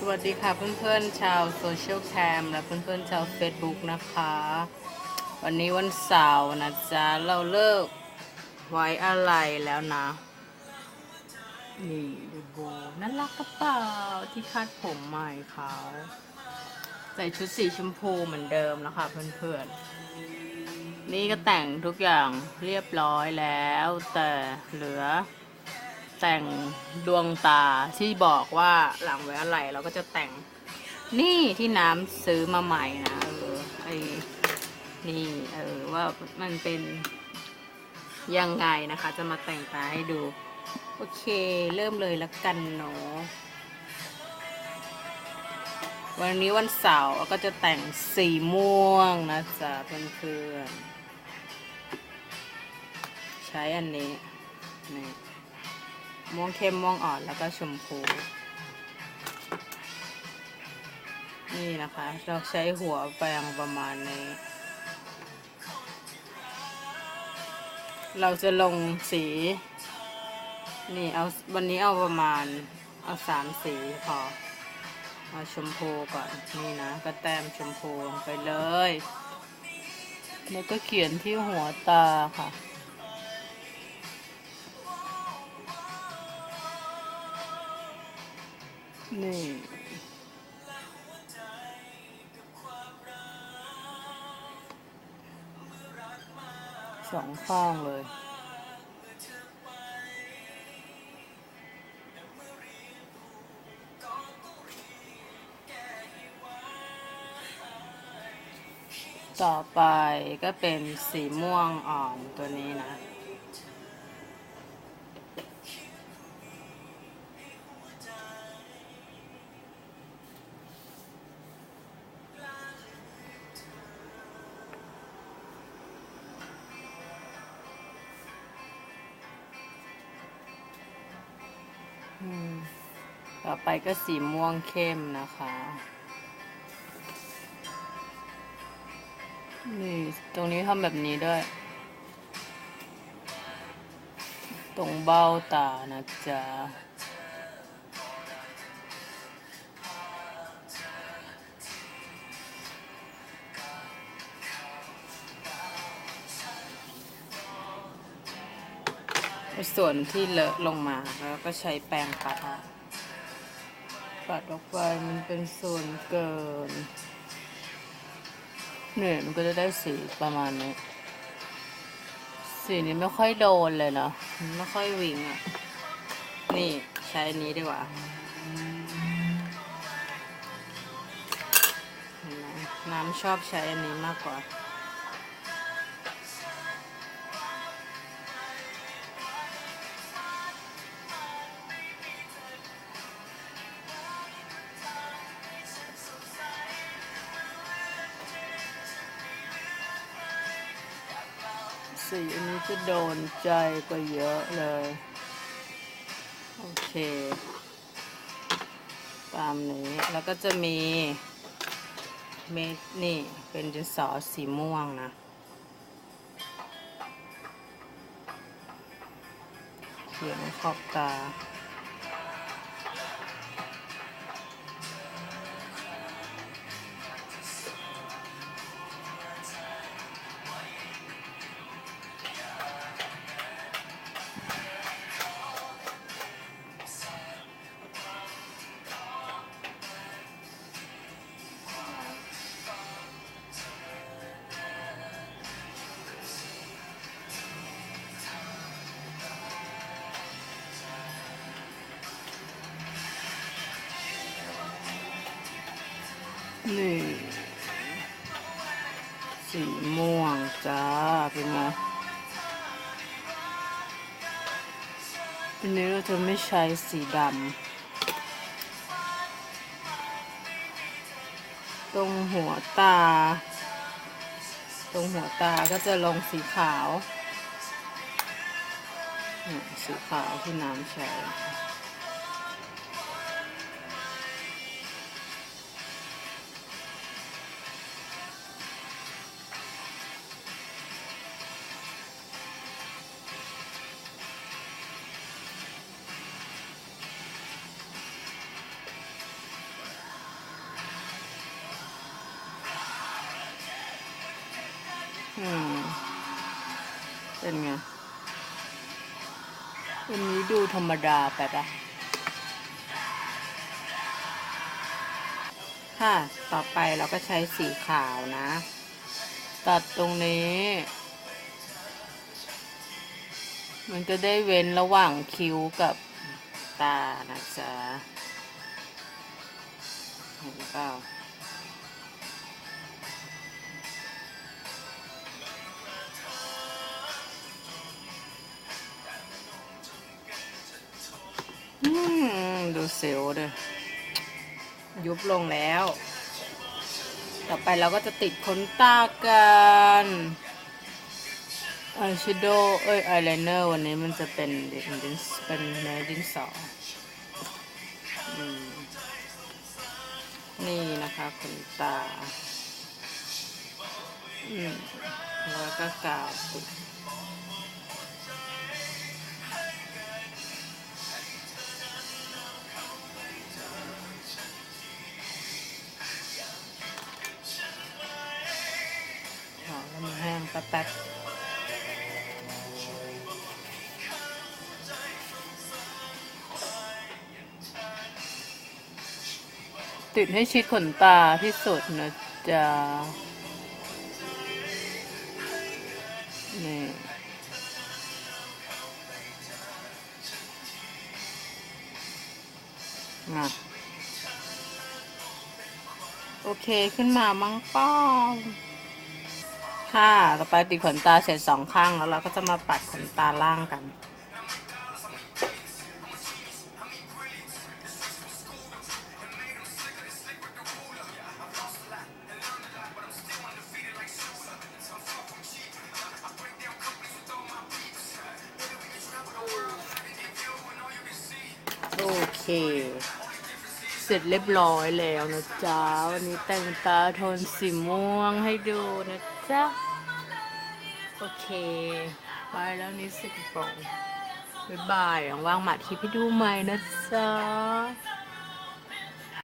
สวัสดีค่ะเพื่อนๆชาวโซเชียลแคมและเพื่อนๆชาว Facebook นะคะ วันนี้วันเสาร์นะจ๊ะ เราเลิกไว้อะไรแล้วนะ นี่ดูโบน่ารักกระเป๋าที่คาดผมใหม่เขาใส่ชุดสีชมพูเหมือนเดิมนะคะเพื่อนๆ นี่ก็แต่งทุกอย่างเรียบร้อยแล้ว แต่เหลือ แต่งดวงตาที่บอกว่าหลังไว้อะไรเราก็จะแต่งนี่ที่น้ำซื้อมาใหม่นะเออไอ้นี่เออว่ามันเป็นยังไงนะคะ จะมาแต่งตาให้ดู โอเค เริ่มเลยแล้วกันเนาะวันนี้วันเสาร์เราก็จะแต่งสีม่วงนะจ๊ะเพื่อนๆใช้อันนี้ ม่วงเข้มม่วงอ่อนแล้วก็ชมพู นี่นะคะ เราใช้หัวแปรงประมาณนี้ เราจะลงสี นี่เอาวันนี้เอาประมาณ เอาสามสีพอเอาชมพูก่อนนี่นะ ก็แต้มชมพูลงไปเลย แล้วก็เขียนที่หัวตาค่ะ นี่สองข้างเลยต่อไปก็เป็นสีม่วงอ่อนตัวนี้นะ ต่อไปก็สีม่วงเข้มนะคะ นี่ตรงนี้ทำแบบนี้ด้วย ตรงเบ้าตานะจ๊ะ ส่วนที่เลอะลงมาแล้วก็ใช้แปรงปัดปัดออกไปมันเป็นส่วนเกินเนี่ยมันก็จะได้สีประมาณนี้ สีนี้ไม่ค่อยโดนเลยเนาะไม่ค่อยวิงอะ นี่ใช้อันนี้ดีกว่าน้ำชอบใช้อันนี้มากกว่า สีอันนี้จะโดนใจกว่าเยอะเลย โอเค ตามนี้ แล้วก็จะมีเม็ดนี่เป็นดินสอสีม่วงนะ เขียนขอบตา นี่ สีม่วงจ้าเป็นไงวันนี้เราจะไม่ใช้สีดำตรงหัวตา ตรงหัวตาก็จะลงสีขาว สีขาวที่น้ำใช้ อืมเป็นไงวันนี้ดูธรรมดาไปปะค่ะ ต่อไปเราก็ใช้สีขาวนะ ตัดตรงนี้ มันจะได้เว้นระหว่างคิ้วกับตานะจ๊ะเห็นเปล่า ดูเซลล์เลยยุบลงแล้ว ต่อไปเราก็จะติดขนตากันอายแชโดว์เอ้ยอายไลเนอร์วันนี้มันจะเป็นดินดินเป็นเนื้อดินสอนี่นะคะขนตาอืมแล้วก็กาวติด แห้งแป๊บติดให้ชิดขนตาที่สุดนะจ๊ะนี่อะโอเคขึ้นมามั้งป้อง ค่ะต่อไปติดขนตาเสร็จสองข้างแล้วเราก็จะมาปัดขนตาล่างกัน โอเค เสร็จเรียบร้อยแล้วนะจ๊ะ วันนี้แต่งตาโทนสีม่วงให้ดูนะจ๊ะ โอเค ไปแล้วนี่สิกโปรงบ๊ายบายว่างมาคลิปให้ดูใหม่นะจ๊ะ